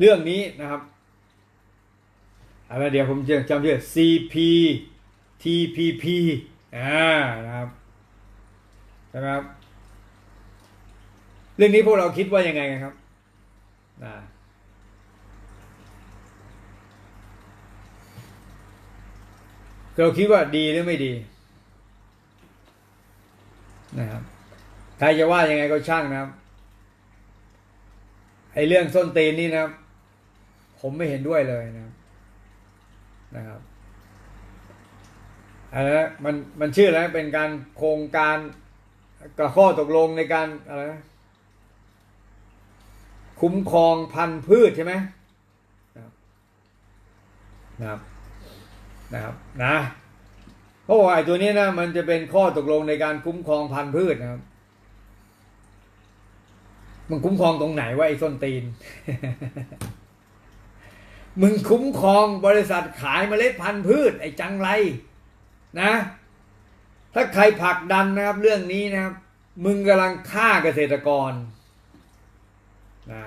เรื่องนี้นะครับอะไรเดี๋ยวผมจะจำชื่อ CP TPP อ่านะครับใช่ไหมครับเรื่องนี้พวกเราคิดว่ายังไงกันครับนะเราคิดว่าดีหรือไม่ดีนะครับใครจะว่ายังไงก็ช่างนะครับไอ้เรื่องส้นตีนนี่นะครับ ผมไม่เห็นด้วยเลยนะครับนะครับอะไรนะมันมันชื่ออะไรเป็นการโครงการกระข้อตกลงในการอะไรนะคุ้มครองพันธุ์พืชใช่ไหมนะครับนะครับนะครับนะเพราะว่าไอ้ตัวนี้นะมันจะเป็นข้อตกลงในการคุ้มครองพันธุ์พืชนะครับ มันคุ้มครองตรงไหนวะไอ้ส้นตีน มึงคุ้มครองบริษัทขายเมล็ดพันธุ์พืช ไอ้จังไรนะ ถ้าใครผลักดันนะครับ เรื่องนี้นะครับ มึงกำลังฆ่าเกษตรกรนะ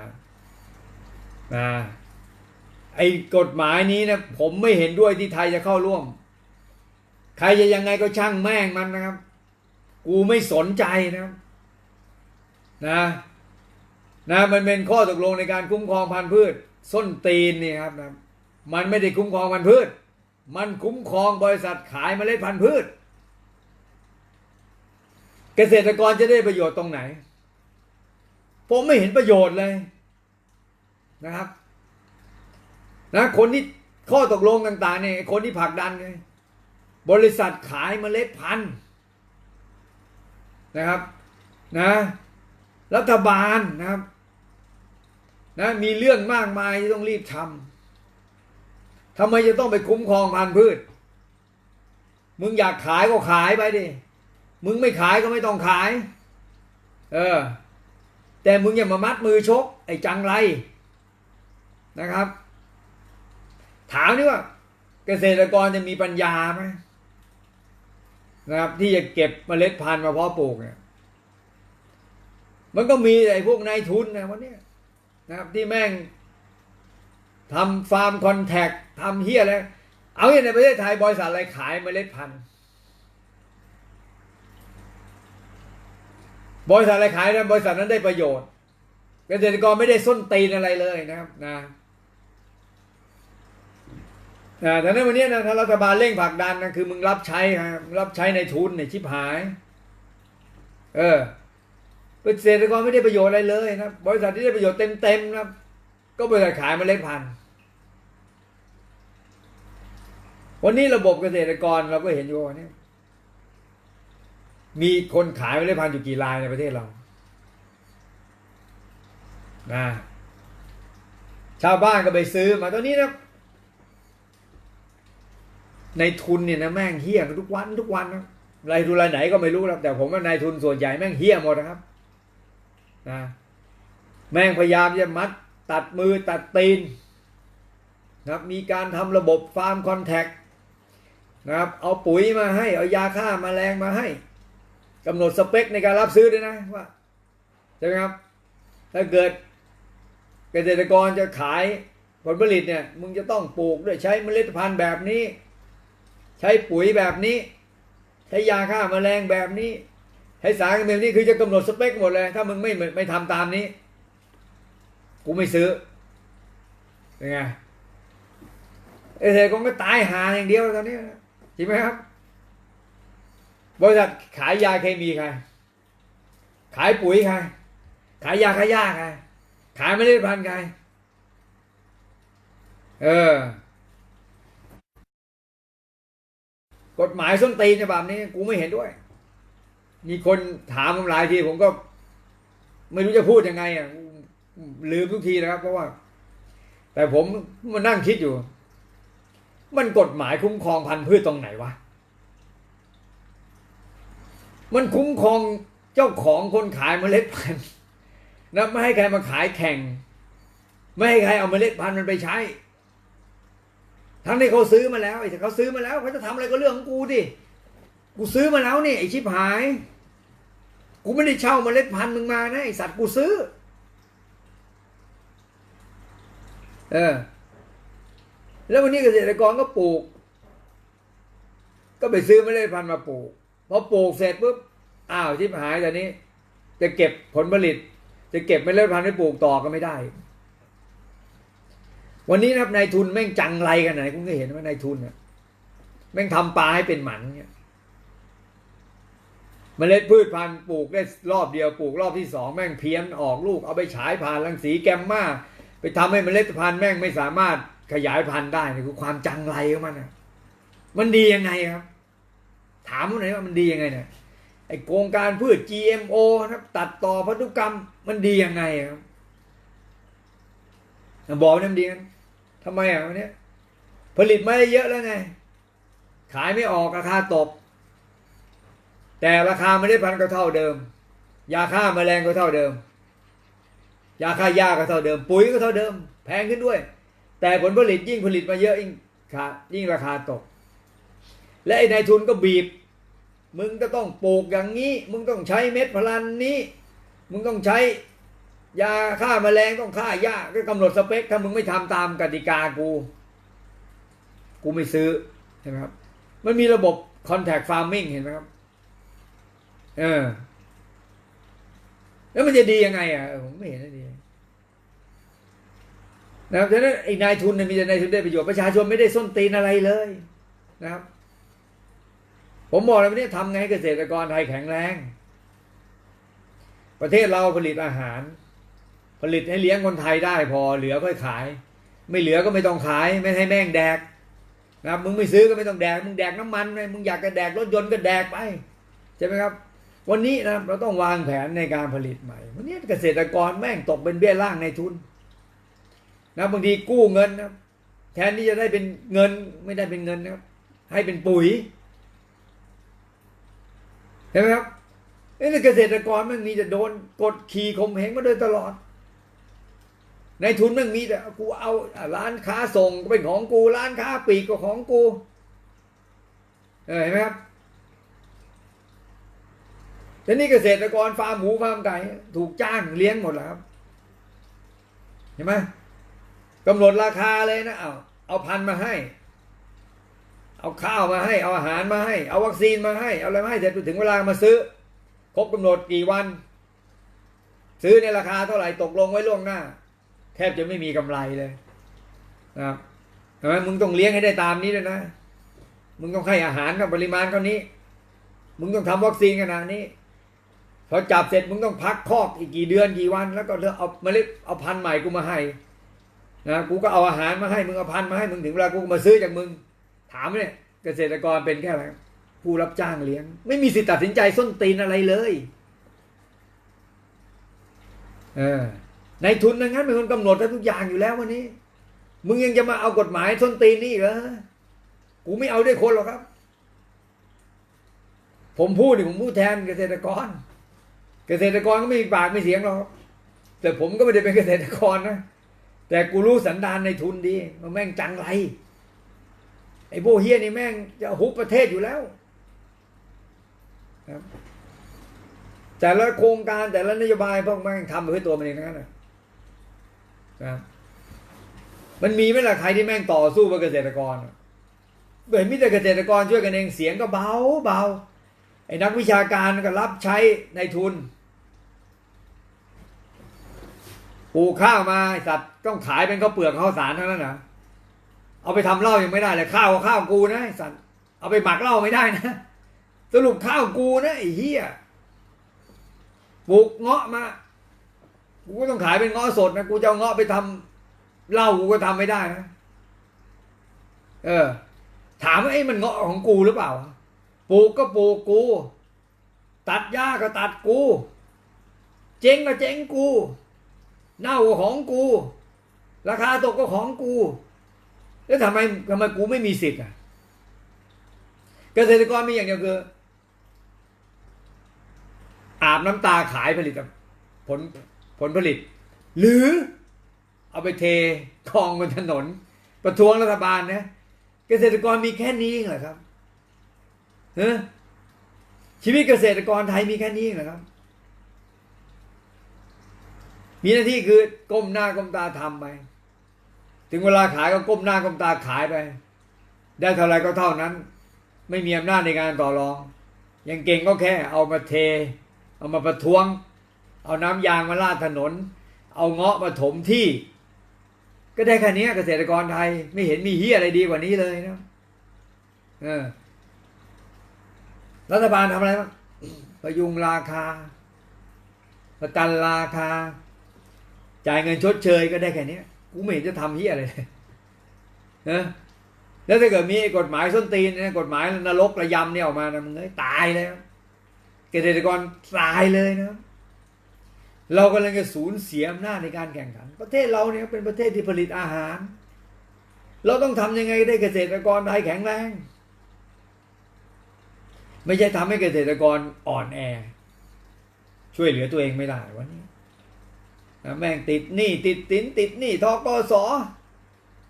นะไอ้กฎหมายนี้นะผมไม่เห็นด้วยที่ไทยจะเข้าร่วม ใครจะยังไงก็ช่างแม่งมันนะครับ กูไม่สนใจนะครับนะนะมันเป็นข้อตกลงในการคุ้มครองพันธุ์พืช ส้นตีนนี่ครับนะมันไม่ได้คุ้มครองพันธุ์พืช มันคุ้มครองบริษัทขายเมล็ดพันธุ์พืช เกษตรกรจะได้ประโยชน์ตรงไหน ผมไม่เห็นประโยชน์เลยนะครับนะคนที่ข้อตกลงต่าง ๆ เนี่ยคนที่ผลักดันไงบริษัทขายเมล็ดพันธุ์นะครับนะรัฐบาลนะครับ นะมีเรื่องมากมายที่ต้องรีบทำทำไมจะต้องไปคุ้มครองพันธุ์พืช มึงอยากขายก็ขายไปดิ มึงไม่ขายก็ไม่ต้องขาย เออ แต่มึงอย่ามามัดมือชก ไอ้จังไรนะครับ ถามนี่ว่า เกษตรกรจะมีปัญญาไหมนะครับ ที่จะเก็บเมล็ดพันธุ์มาเพาะปลูกเนี่ย มันก็มีไอ้พวกนายทุนนะวันนี้ นะครับที่แม่งทำฟาร์มคอนแทคทำเฮียอะไรเอาอย่างในประเทศไทยบริษัทอะไรขายเมล็ดพันธุ์บริษัทอะไรขายนะบริษัทนั้นได้ประโยชน์ เกษตรกรไม่ได้ส้นตีนอะไรเลยนะครับนะนะแต่ในวันนี้นะถ้ารัฐบาลเร่งผลักดันนะคือมึงรับใช้ครับรับใช้ในทุนในชิบหาย เออ เกษตรกรไม่ได้ประโยชน์อะไรเลยนะบริษัทที่ได้ประโยชน์เต็มๆนะครับก็บริษัทขายเมล็ดพันธุ์วันนี้ระบบเกษตรกรเราก็เห็นอยู่ว่านี่มีคนขายเมล็ดพันธุ์อยู่กี่รายในประเทศเรานะชาวบ้านก็ไปซื้อมาตอนนี้นะในทุนเนี่ยนะแม่งเฮี้ยนทุกวันทุกวันนะรายทุนรายไหนก็ไม่รู้แล้วแต่ผมว่านายทุนส่วนใหญ่แม่งเฮี้ยหมดนะครับ นะแม่งพยายามจะมัดตัดมือตัดตีนนะครับมีการทำระบบฟาร์มคอนแทคนะครับเอาปุ๋ยมาให้เอายาฆ่ามาแมลงมาให้กำหนดสเปคในการรับซื้อด้วยนะว่าใช่ไหมครับถ้าเกิดเกษตรกรจะขายผลผลิตเนี่ยมึงจะต้องปลูกด้วยใช้เมล็ดพันธุ์แบบนี้ ใช้ปุ๋ยแบบนี้ ใช้ยาฆ่าแมลงแบบนี้ ให้สารเคมีนี้คือจะกำหนดสเปคหมดเลย ถ้ามึงไม่ไม่ทำตามนี้ กูไม่ซื้อเป็นไงเอเธอคงก็ตายหาอย่างเดียวตอนนี้จริงไหมครับ บริษัทขายยาเคมีใคร ขายปุ๋ยใคร ขายยาฆ่าหญ้าใคร ขายไม่ได้พันใคร เออ กฎหมายส้นตีนฉบับนี้ กูไม่เห็นด้วย มีคนถามผมหลายทีผมก็ ไม่รู้จะพูดยังไงอะลืมทุกทีนะครับ เพราะว่า แต่ผมมานั่งคิดอยู่ มันกฎหมายคุ้มครองพันธุ์พืชตรงไหนวะมันคุ้มครองเจ้าของคนขายเมล็ดพันธุ์นะไม่ให้ใครมาขายแข่ง ไม่ให้ใครเอาเมล็ดพันธุ์มันไปใช้ ทั้งที่เขาซื้อมาแล้วไอ้เขาซื้อมาแล้วเขาจะทำอะไรก็เรื่องของกูดิกูซื้อมาแล้วนี่ไอ้ชิบหาย กูไม่ได้เช่าเมล็ดพันธุ์มึงมานะไอสัตว์กูซื้อ เออ แล้ววันนี้เกษตรกรก็ปลูก ก็ไปซื้อเมล็ดพันธุ์มาปลูกพอปลูกเสร็จปุ๊บอ้าวทิพหายตอนนี้ จะเก็บผลผลิต จะเก็บเมล็ดพันธุ์ไปปลูกต่อก็ไม่ได้ วันนี้นะครับนายทุนแม่งจังไรกันไหนคุณก็เห็นว่านายทุนเนี่ยแม่งทำปลาให้เป็นหมันเนี่ย เมล็ดพืชพันธุ์ปลูกได้รอบเดียวปลูกรอบที่สองแม่งเพี้ยนออกลูกเอาไปฉายผ่านรังสีแกมมาไปทำให้เมล็ดพันธุ์แม่งไม่สามารถขยายพันธุ์ได้นี่คือความจังไรของมันนะมันดียังไงครับ ถามว่าไหนอยว่ามันดียังไงเนี่ยไอโครงการพืช GMO นะตัดต่อพันธุกรรมมันดียังไงครับบอกเนี่ยมันดีนทำไมอะวันนี้ผลิตไมาได้เยอะแล้วไง ขายไม่ออกราคาตก แต่ราคาไม่ได้พันก็เท่าเดิม ยาฆ่าแมลงก็เท่าเดิม ยาฆ่าหญ้าก็เท่าเดิม ปุ๋ยก็เท่าเดิม แพงขึ้นด้วย แต่ผลผลิตยิ่งผลิตมาเยอะยิ่งขายิ่งราคาตก และไอ้นายทุนก็บีบ มึงก็ต้องปลูกอย่างนี้ มึงต้องใช้เม็ดพลันนี้ มึงต้องใช้ยาฆ่าแมลงต้องฆ่าหญ้าก็กำหนดสเปค ถ้ามึงไม่ทำตามกติกากู กูไม่ซื้อใช่ไหมครับ มันมีระบบ contact farming เห็นไหมครับ เออ แล้วมันจะดียังไง อะผมไม่เห็นดีนะครับฉะนั้นไอ้นายทุนเนี่ยมีแต่นายทุนได้ประโยชน์ประชาชนไม่ได้ส้นตีนอะไรเลยนะครับ ผมบอกเลยวันนี้ทำไงให้เกษตรกรไทยแข็งแรง ประเทศเราผลิตอาหาร ผลิตให้เลี้ยงคนไทยได้พอเหลือค่อยขาย ไม่เหลือก็ไม่ต้องขาย ไม่ให้แม่งแดกนะครับมึงไม่ซื้อก็ไม่ต้องแดก มึงแดกน้ำมันไงมึงอยากจะแดกรถยนต์ก็แดกไปใช่ไหมครับ วันนี้นะเราต้องวางแผนในการผลิตใหม่ วันนี้เกษตรกรแม่งตกเป็นเบี้ยล่างในทุนนะบางทีกู้เงินนะแทนที่จะได้เป็นเงินไม่ได้เป็นเงินนะครับ ให้เป็นปุ๋ยเห็นไหมครับเอ้เกษตรกรมันมีจะโดนกดขี่ข่มเหงมาโดยตลอด ในทุนมันมีแต่กูเอาร้านค้าส่งก็เป็นของกู ร้านค้าปลีกก็ของกูเออเห็นไหมครับ แต่นี่เกษตรกรฟาร์มหมูฟาร์มไก่ถูกจ้างเลี้ยงหมดแล้วครับเห็นไหมกำหนดราคาเลยนะเอาเอาพันมาให้ เอาข้าวมาให้ เอาอาหารมาให้ เอาวัคซีนมาให้ เอาอะไรมาให้เสร็จถึงเวลามาซื้อ ครบกำหนดกี่วัน ซื้อในราคาเท่าไหร่ตกลงไว้ล่วงหน้า แทบจะไม่มีกำไรเลยนะครับเห็นไหมมึงต้องเลี้ยงให้ได้ตามนี้ด้วยนะ มึงต้องให้อาหารกับปริมาณเท่านี้ มึงต้องทำวัคซีนขนาดนี้ อจับเสร็จมึงต้องพักคอกอีกกี่เดือนกี่วันแล้วก็เอาเมล็ดเอาพันธุ์ใหม่กูมาให้นะกูก็เอาอาหารมาให้มึงเอาพันธุ์มาให้มึงถึงเวลากูมาซื้อจากมึง ถามเนี่ยเกษตรกรเป็นแค่อะไรผู้รับจ้างเลี้ยง ไม่มีสิทธิ์ตัดสินใจส้นตีนอะไรเลยเออในทุนนั้นเป็นคนกำหนดทุกอย่างอยู่แล้ววันนี้ มึงยังจะมาเอากฎหมายส้นตีนนี่เหรอกูไม่เอาด้วยคนหรอกครับ ผมพูดนี่ผมพูดแทนเกษตรกร เกษตรกรก็ไม่มีปากไม่เสียงหรอกแต่ผมก็ไม่ได้เป็นเกษตรกรนะแต่กูรู้สันดานในทุนดี มันแม่งจังไรไอ้โบเฮียนี่แม่งจะฮุบประเทศอยู่แล้วครับแต่ละโครงการแต่ละนโยบายพวกแม่งทำเพื่อตัวมันเองนั้นนะครับมันมีไหมล่ะใครที่แม่งต่อสู้เพื่อเกษตรกรเห็นมิแต่เกษตรกรช่วยกันเองเสียงก็เบาเบา ไอ้นักวิชาการก็รับใช้ในทุนปลูกข้าวมาสัตว์ต้องขายเป็นข้าวเปลือกข้าวสารเท่านั้นนะเอาไปทำเหล้ายังไม่ได้เลยข้าวก็ข้าวกูนะสัตว์เอาไปหมักเหล้าไม่ได้นะสรุปข้าวกูนะไอ้เหี้ยปลูกเงาะมากูก็ต้องขายเป็นเงาะสดนะกูจะเอาเงาะไปทำเหล้ากูก็ทำไม่ได้นะเออ ถามว่าไอ้มันเงาะของกูหรือเปล่า ลูกก็ปลูกกู ตัดหญ้าก็ตัดกู เจ๊งก็เจ๊งกู เน่าก็ของกู ราคาตกก็ของกู แล้วทำไมทำไมกูไม่มีสิทธิ์อะ เกษตรกรมีอย่างเดียวคือ อาบน้ำตาขายผลิตผลผลผลิต หรือเอาไปเทกองบนถนน ประท้วงรัฐบาลนะ เกษตรกรมีแค่นี้เหรอครับ ชีวิตเกษตรกรไทยมีแค่นี้เหรอครับ มีหน้าที่คือก้มหน้าก้มตาทำไป ถึงเวลาขายก็ก้มหน้าก้มตาขายไป ได้เท่าไรก็เท่านั้น ไม่มีอำนาจในการต่อรอง ยังเก่งก็แค่ เอามาเท เอามาประท้วง เอาน้ำยางมาลาดถนน เอาเงาะมาถมที่ ก็ได้แค่นี้เกษตรกรไทย ไม่เห็นมีเฮียอะไรดีกว่านี้เลยนะ เออ รัฐบาลทำอะไรบ้างประยุงราคา ประกันราคา จ่ายเงินชดเชยก็ได้แค่นี้กูไม่เห็นจะทำเฮียอะไรเลยนะแล้วถ้าเกิดมีกฎหมายส้นตีนกฎหมายนรกระยำเนี่ยออกมานะมึงเอ้ยตายเลยเกษตรกรตายเลยนะ เรากำลังจะสูญเสียอำนาจในการแข่งขัน ประเทศเราเนี่ยเป็นประเทศที่ผลิตอาหาร เราต้องทำยังไงได้เกษตรกรไทยแข็งแรง ไม่ใช่ทำให้เกษตรกรอ่อนแอ ช่วยเหลือตัวเองไม่ได้วันนี้นะแม่งติดหนี้ติดสินติดหนี้ทกส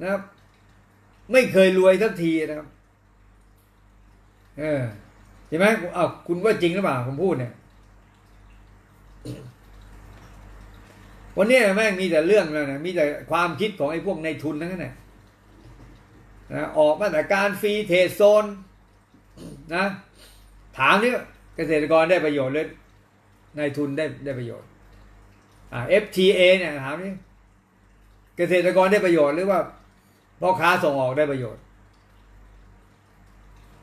นะครับ ไม่เคยรวยสักทีนะครับ เออใช่ไหมอ้าวคุณว่าจริงหรือเปล่าผมพูดเนี่ย วันนี้แม่งมีแต่เรื่องแล้วนะมีแต่ความคิดของไอ้พวกในทุนทั้งนั้นนะนะออกมาตรการฟรีเทรดโซน นะ ถามนี่เกษตรกรได้ประโยชน์หรือในายทุนได้ได้ประโยชน์อ่า FTA เนี่ยถามนี่เกษตรกรได้ประโยชน์หรือว่าพ่อค้าส่งออกได้ประโยชน์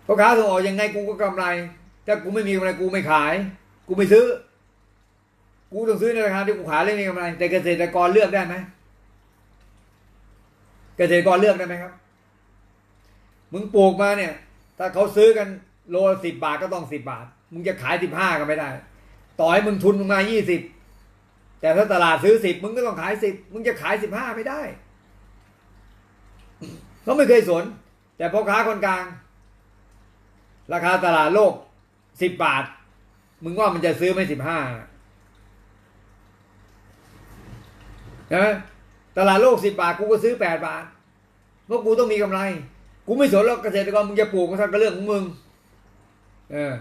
พ่อค้าส่งออกยังไงกูก็กำไรถ้ากูไม่มีกำไรกูไม่ขาย กูไม่ซื้อ กูต้องซื้อในราคาที่กูขายเลยมีกำไร แต่เกษตรกรเลือกได้ไหมเกษตรกรเลือกได้ไหมครับ มึงปลูกมาเนี่ย ถ้าเขาซื้อกัน โลสิบบาทก็ต้องสิบบาท มึงจะขายสิบห้าก็ไม่ได้ ต่อให้มึงทุนมึงมายี่สิบแต่ถ้าตลาดซื้อสิบมึงก็ต้องขายสิบมึงจะขายสิบห้าไม่ได้เขาไม่เคยสน แต่พ่อค้าคนกลาง ราคาตลาดโลกสิบบาท มึงว่ามันจะซื้อไหม่สิบห้านะตลาดโลกสิบบาทกูก็ซื้อแปดบาทเพราะกูต้องมีกำไร กูไม่สนหรอกเกษตรกรมึงจะปลูกก็ทักเรื่องของมึง เออ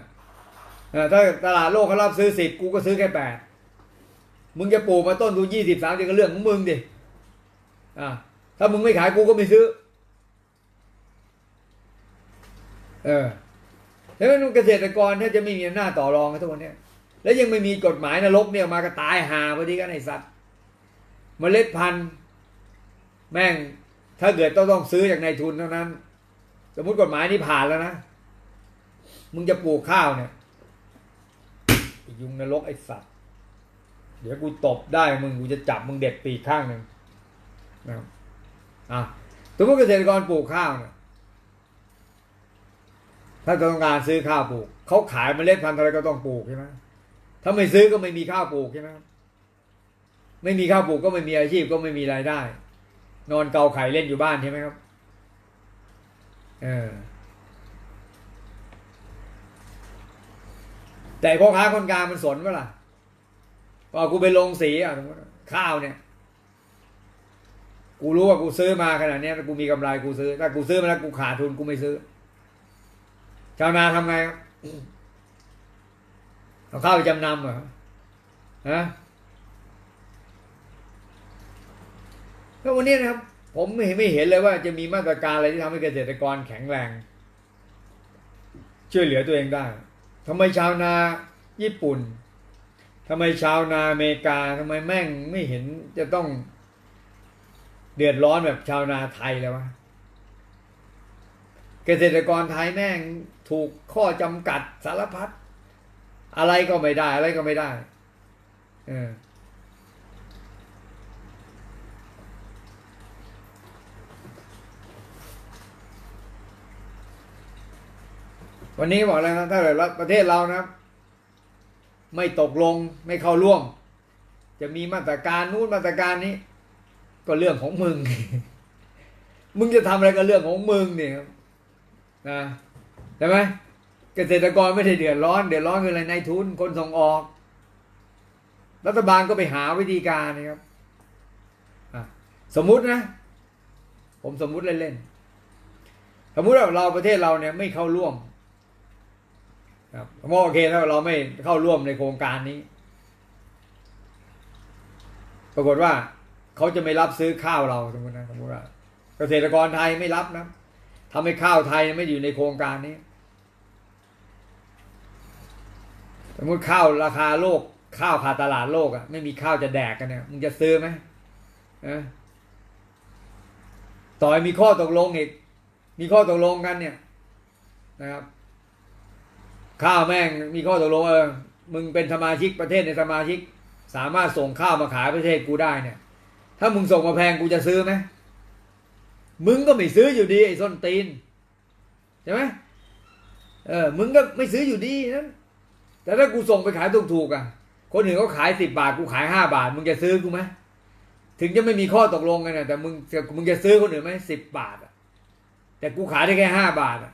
ถ้าตลาดโลกเขารับซื้อสิบกูก็ซื้อแค่แปดมึงจะปลูกมาต้นทุนยี่สิบสามสิบก็เรื่องของมึงดิอ่าถ้ามึงไม่ขายกูก็ไม่ซื้อ เออแล้วมันเกษตรกรถ้าจะไม่มีอำนาจต่อรองกันทุกวันเนี้ยแล้วยังไม่มีกฎหมายนรกเนี่ยมาก็ตายหาพอดีกันไอสัตว์เมล็ดพันธุ์ แม่งถ้าเกิดต้องต้องซื้อจากนายทุนเท่านั้น สมมติกฎหมายนี้ผ่านแล้วนะ มึงจะปลูกข้าวเนี่ยยุงนรกไอ้สัตว์ เดี๋ยวกูตบได้มึงกูจะจับมึงเด็ดปีกข้างหนึ่งนะครับอะสมมติเกษตรกรปลูกข้าวเนี่ยถ้าต้องการซื้อข้าวปลูกเขาขายเมล็ดพันธุ์อะไรก็ต้องปลูกใช่ไหมถ้าไม่ซื้อก็ไม่มีข้าวปลูกใช่ไหมไม่มีข้าวปลูกก็ไม่มีอาชีพก็ไม่มีรายได้ นอนเกาไข่เล่นอยู่บ้านใช่ไหมครับ เออ แต่พ่อค้าคนกลางมันสนเมื่อล่ะว่ากูไปลงสีอะข้าวเนี่ย กูรู้ว่ากูซื้อมาขนาดนี้กูมีกำไรกูซื้อถ้ากูซื้อมาแล้วกูขาดทุนกูไม่ซื้อ ชาวนาทำไงครับเอาข้าวไปจำนำเหรอฮะก็วันนี้นะครับ ผมไม่ไม่เห็นเลยว่าจะมีมาตรการอะไรที่ทำให้เกษตรกรแข็งแรง ช่วยเหลือตัวเองได้ ทำไมชาวนาญี่ปุ่นทำไมชาวนาอเมริกาทำไมแม่งไม่เห็นจะต้องเดือดร้อนแบบชาวนาไทยเลยวะ เกษตรกรไทยแม่งถูกข้อจำกัดสารพัดอะไรก็ไม่ได้ อะไรก็ไม่ได้ เออ วันนี้บอกแล้วนะถ้าเกิดประเทศเรานะ ไม่ตกลงไม่เข้าร่วม จะมีมาตรการนู้นมาตรการนี้ ก็เรื่องของมึง มึงจะทำอะไรก็เรื่องของมึงเนี่ยนะใช่ไหมเกษตรกรไม่ได้เดือดร้อน เดือดร้อนคืออะไรนายทุนคนส่งออก รัฐบาลก็ไปหาวิธีการนะครับสมมุตินะ ผมสมมุติเล่นๆสมมุติว่าเราประเทศเราเนี่ยไม่เข้าร่วม ครับโอเคถ้าเราไม่เข้าร่วมในโครงการนี้ ปรากฏว่าเขาจะไม่รับซื้อข้าวเราสมมตินะสมมติว่า เกษตรกรไทยไม่รับนะทำให้ข้าวไทยไม่อยู่ในโครงการนี้ สมมติข้าวราคาโลก ข้าวขาดตลาดโลกอะไม่มีข้าวจะแดกกันเนี่ยมึงจะซื้อไหมนะต่อยมีข้อตกลงอีก มีข้อตกลงกันเนี่ยนะครับ ข้าวแม่งมีข้อตกลงเออมึงเป็นสมาชิกประเทศในสมาชิก สามารถส่งข้าวมาขายประเทศกูได้เนี่ย ถ้ามึงส่งมาแพงกูจะซื้อไหมมึงก็ไม่ซื้ออยู่ดีไอ้ส้นตีนใช่ไหมเออมึงก็ไม่ซื้ออยู่ดีนั้นแต่ถ้ากูส่งไปขายถูกๆอะ คนอื่นเขาขายสิบบาทกูขายห้าบาท มึงจะซื้อกูไหมถึงจะไม่มีข้อตกลงกันนะแต่มึงมึงจะซื้อคนอื่นไหมสิบบาทอะแต่กูขายได้แค่ห้าบาทอะ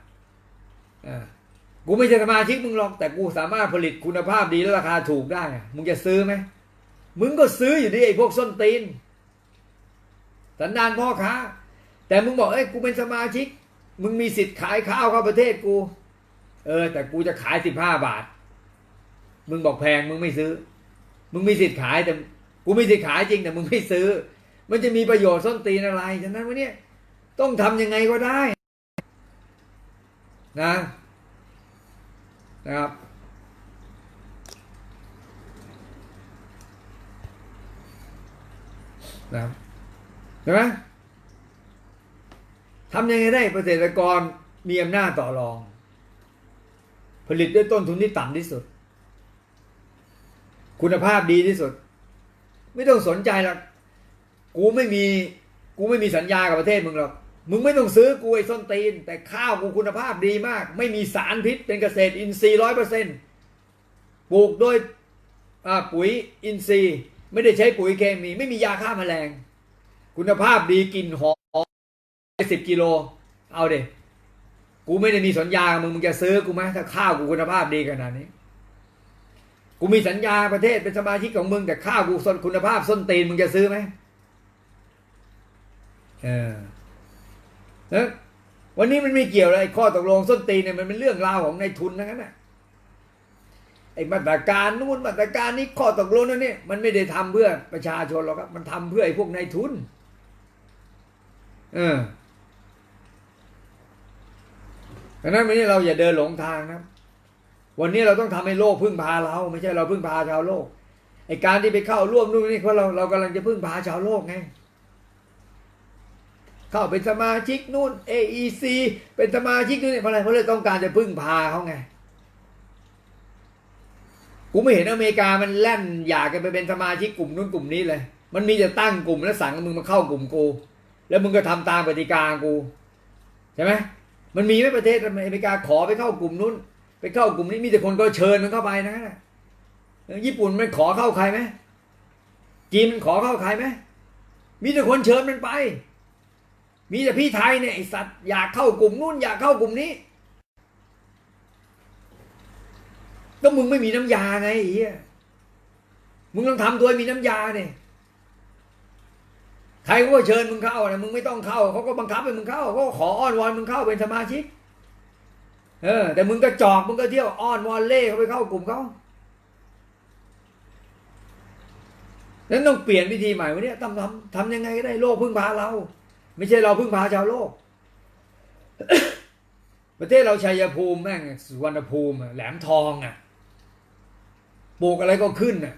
กูไม่ใช่สมาชิกมึงหรอกแต่กูสามารถผลิตคุณภาพดีและราคาถูกได้ มึงจะซื้อไหมมึงก็ซื้ออยู่ดีไอ้พวกส้นตีน สันดานพ่อค้า แต่มึงบอกเอ้ยกูเป็นสมาชิก มึงมีสิทธิ์ขายข้าวเข้าประเทศกู เออ แต่กูจะขายสิบห้าบาท มึงบอกแพงมึงไม่ซื้อ มึงมีสิทธิ์ขายแต่กูมีสิทธิ์ขายจริงแต่มึงไม่ซื้อ มันจะมีประโยชน์ส้นตีนอะไรฉะนั้นวันนี้ต้องทำยังไงก็ได้ นะ นะครับ นะครับใช่ไหมทำยังไงได้เกษตรกรมีอำนาจต่อรอง ผลิตด้วยต้นทุนที่ต่ำที่สุด คุณภาพดีที่สุด ไม่ต้องสนใจหรอกกูไม่มี กูไม่มีสัญญากับประเทศมึงหรอก มึงไม่ต้องซื้อกูไอ้ส้นตีน แต่ข้าวกูคุณภาพดีมาก ไม่มีสารพิษเป็นเกษตรอินทรีย์ร้อยเปอร์เซ็นต์ปลูกโดยปุ๋ยอินทรีย์ ไม่ได้ใช้ปุ๋ยเคมี ไม่มียาฆ่าแมลง คุณภาพดีกลิ่นหอมสิบกิโล เอาเด็กูไม่ได้มีสัญญามึงมึงจะซื้อกูไหมถ้าข้าวกูคุณภาพดีขนาดนี้ กูมีสัญญาประเทศเป็นสมาชิกของมึงแต่ข้าวกูส้นคุณภาพส้นตีนมึงจะซื้อไหมเออ นะวันนี้มันไม่เกี่ยวเลยไอ้ข้อตกลงส้นตีนเนี่ยมันเป็นเรื่องราวของนายทุนทั้งนั้นนะไอ้มาตรการนู่นมาตรการนี้ข้อตกลงนั่นเนี่ยมันไม่ได้ทำเพื่อประชาชนหรอกครับ มันทำเพื่อไอ้พวกนายทุน เออดังนั้นวันนี้เราอย่าเดินหลงทางนะวันนี้เราต้องทำให้โลกพึ่งพาเรา ไม่ใช่เราพึ่งพาชาวโลกไอ้การที่ไปเข้าร่วมนู่นนี่เพราะเราเรากำลังจะพึ่งพาชาวโลกไง เข้าเป็นสมาชิกนู่น AEC เป็นสมาชิกนู่นนี่เพราะอะไรเพราะเราต้องการจะพึ่งพาเขาไงกูไม่เห็นอเมริกามันแล่นอยากจะไปเป็นสมาชิกกลุ่มนู้นกลุ่มนี้เลย มันมีจะตั้งกลุ่มแล้วสั่งมึงมาเข้ากลุ่มกู แล้วมึงก็ทำตามกติกากูใช่ไหมมันมีไหมประเทศอเมริกาขอไปเข้ากลุ่มนู้น ไปเข้ากลุ่มนี้มีแต่คนก็เชิญมันเข้าไปนะญี่ปุ่นมันขอเข้าใครไหมจีนมันขอเข้าใครไหมมีแต่คนเชิญมันไป มีแต่พี่ไทยเนี่ยไอสัตว์อยากเข้ากลุ่มนู้นอยากเข้ากลุ่มนี้ก็มึงไม่มีน้ำยาไงไอ้เหี้ยมึงต้องทำตัวมีน้ำยาเนี่ยใครก็เชิญมึงเข้านะมึงไม่ต้องเข้าเขาก็บังคับให้มึงเข้าเขาก็ขออ้อนวอนมึงเข้าเป็นสมาชิก เออ แต่มึงก็จอกมึงก็เที่ยวอ้อนวอนเล่เขาไปเข้ากลุ่มเขานั้นต้องเปลี่ยนวิธีใหม่วันนี้ทำทำทำยังไงก็ได้โลกพึ่งพาเรา ไม่ใช่เราพึ่งพาชาวโลก ประเทศเราชัยภูมิแม่งสุวรรณภูมิแหลมทองอะปลูกอะไรก็ขึ้นอะ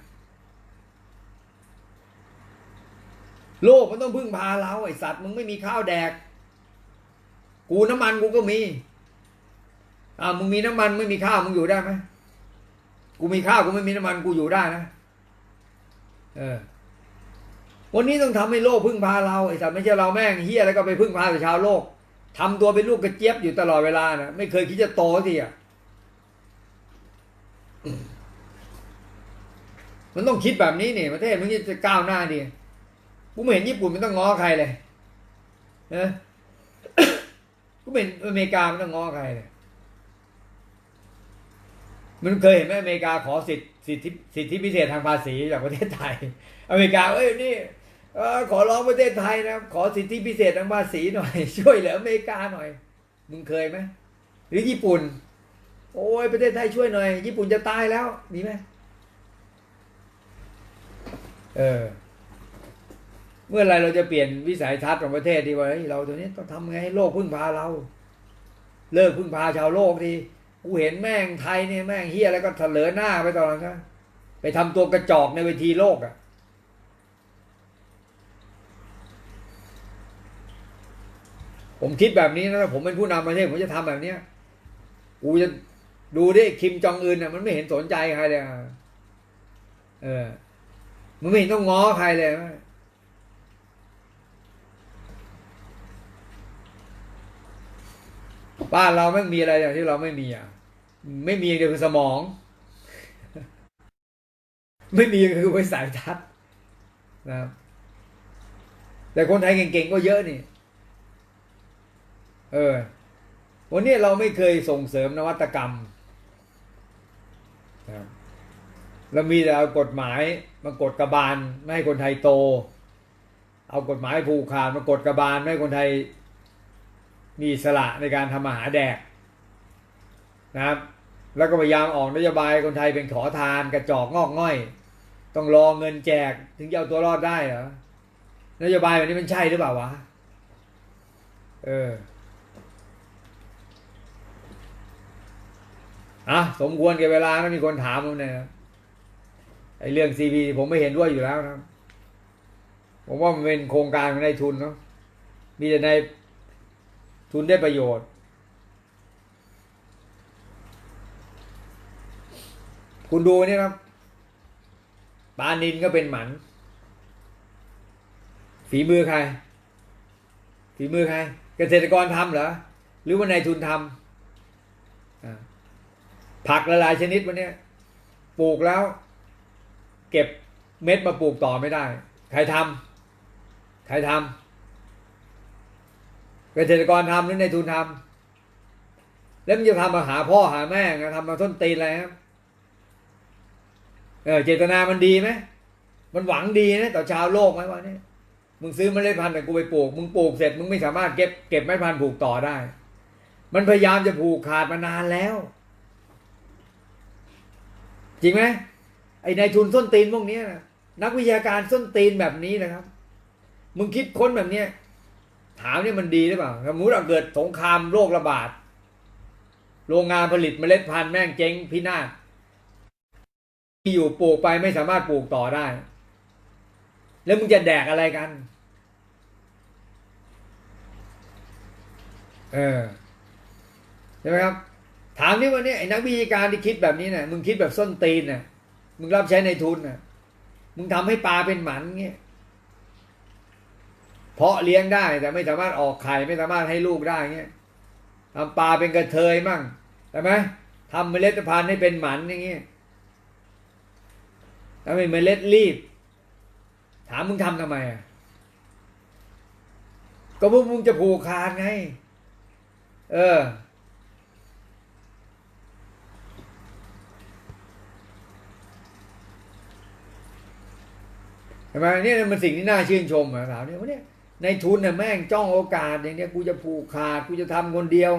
โลกมันต้องพึ่งพาเราไอสัตว์มึงไม่มีข้าวแดก กูน้ำมันกูก็มี อ่ามึงมีน้ำมันไม่มีข้าวมึงอยู่ได้ไหมกูมีข้าวกูไม่มีน้ำมันกูอยู่ได้นะ เออ วันนี้ต้องทำให้โลกพึ่งพาเราไอ้สัตว์ไม่ใช่เราแม่งเฮียแล้วก็ไปพึ่งพาแต่ชาวโลกทำตัวเป็นลูกกระเจี๊ยบอยู่ตลอดเวลานะไม่เคยคิดจะโตสักทีอะมันต้องคิดแบบนี้นี่ประเทศมันจะก้าวหน้าดีกูไม่เห็นญี่ปุ่นมันต้องง้อใครเลยนะกูไม่เห็นอเมริกามันต้องง้อใครเลยมันเคยเห็นไหมอเมริกาขอสิทธิสิทธิสิทธิพิเศษทางภาษีจากประเทศไทย อเมริกาเอ้ยนี่ ขอร้องประเทศไทยนะขอสิทธิพิเศษทางภาษีหน่อย ช่วยเหลืออเมริกาหน่อย มึงเคยไหมหรือญี่ปุ่น โอ้ยประเทศไทยช่วยหน่อย ญี่ปุ่นจะตายแล้วมีไหมเออ เมื่อไรเราจะเปลี่ยนวิสัยทัศน์ของประเทศดีว่าเราตัวนี้ต้องทำไงให้โลกพึ่งพาเรา เลิกพึ่งพาชาวโลกทีกูเห็นแม่งไทยเนี่ยแม่งเฮียแล้วก็เถลอหน้าไปตอดนะไปทำตัวกระจอกในเวทีโลกอะ่ะ ผมคิดแบบนี้นะผมเป็นผู้นำประเทศผมจะทำแบบเนี้ยกูจะดูดิคิมจองอึนอะ มันไม่เห็นสนใจใครเลยเออ มันไม่เห็นต้องง้อใครเลยบ้านเราไม่มีอะไรอย่างที่เราไม่มีอะ ไม่มีอย่างเดียวคือสมอง ไม่มีอย่างคือวิสัยทัศนะครับแต่คนไทยเก่งๆก็เยอะนี่ เออ วันนี้เราไม่เคยส่งเสริมนวัตกรรมนะครับเรามีแต่เอากฎหมายมากดกระบาลไม่ให้คนไทยโต เอากฎหมายผูกขาดมากดกระบาลไม่ให้คนไทยมีอิสละในการทำอาหาแดกนะครับ แล้วก็พยายามออกนโยบายคนไทยเป็นขอทานกระจอกงอกง่อย ต้องรอเงินแจกถึงจะเอาตัวรอดได้เหรอนโยบายแบบนี้มันใช่หรือเปล่าวะ เออ อะสมควรแก่เวลานะมีคนถามผมเนี่ยนะไอ้เรื่องซีพีผมไม่เห็นด้วยอยู่แล้วนะครับผมว่ามันเป็นโครงการของนายทุนเนาะมีแต่ในายทุนได้ประโยชน์ คุณดูนี่ครับปานินก็เป็นหมัน ฝีมือใคร ฝีมือใคร เกษตรกรทำเหรอ หรือว่านายทุนทำ ผักหลายชนิดวันนี้ปลูกแล้ว เก็บเม็ดมาปลูกต่อไม่ได้ ใครทำใครทำเกษตรกรทำหรือในทุนทำแล้วมันจะทำมาหาพ่อหาแม่ไงทำมาต้นตีนอะไรครับเออเจตนามันดีไหมมันหวังดีนะต่อชาวโลกไหมวะเนี่ยมึงซื้อเมล็ดพันธุ์แต่กูไปปลูก มึงปลูกเสร็จมึงไม่สามารถเก็บเก็บเมล็ดพันธุ์ปลูกต่อได้ มันพยายามจะผูกขาดมานานแล้ว จริงไหมไอ้นายทุนส้นตีนพวกนี้นะนักวิชาการส้นตีนแบบนี้นะครับ มึงคิดค้นแบบเนี้ยถามเนี่ยมันดีหรือเปล่าสมมติเราเกิดสงครามโรคระบาด โรงงานผลิตเมล็ดพันธุ์แม่งเจ๊งพินาศที่อยู่ปลูกไปไม่สามารถปลูกต่อได้ แล้วมึงจะแดกอะไรกัน เออใช่ไหมครับ ถามนี่วันนี้ไอ้นักวิชาการที่คิดแบบนี้นะ่ะมึงคิดแบบส้นตีนน่ะมึงรับใช้ในทุนน่ะมึงทำให้ปลาเป็นหมันเงี้ยเพาะเลี้ยงได้แต่ไม่สามารถออกไข่ไม่สามารถให้ลูกได้เงี้ยทำปลาเป็นกระเทยมั่งใช่ไหมทำเมล็ดพันธุ์ให้เป็นหมันอย่างเงี้ยทำให้เมล็ดรีบ ถามมึงทำทำไมอะก็พวกมึงจะผูกขาดไง เออ ช่ไหมเนี่ยมันสิ่งที่น่าชื่นชมอะถามเนี่ยว่าเนี่ยในทุนเนี่ยแม่งจ้องโอกาสอย่างเนี้ยกูจะผูกขาดกูจะทำคนเดียว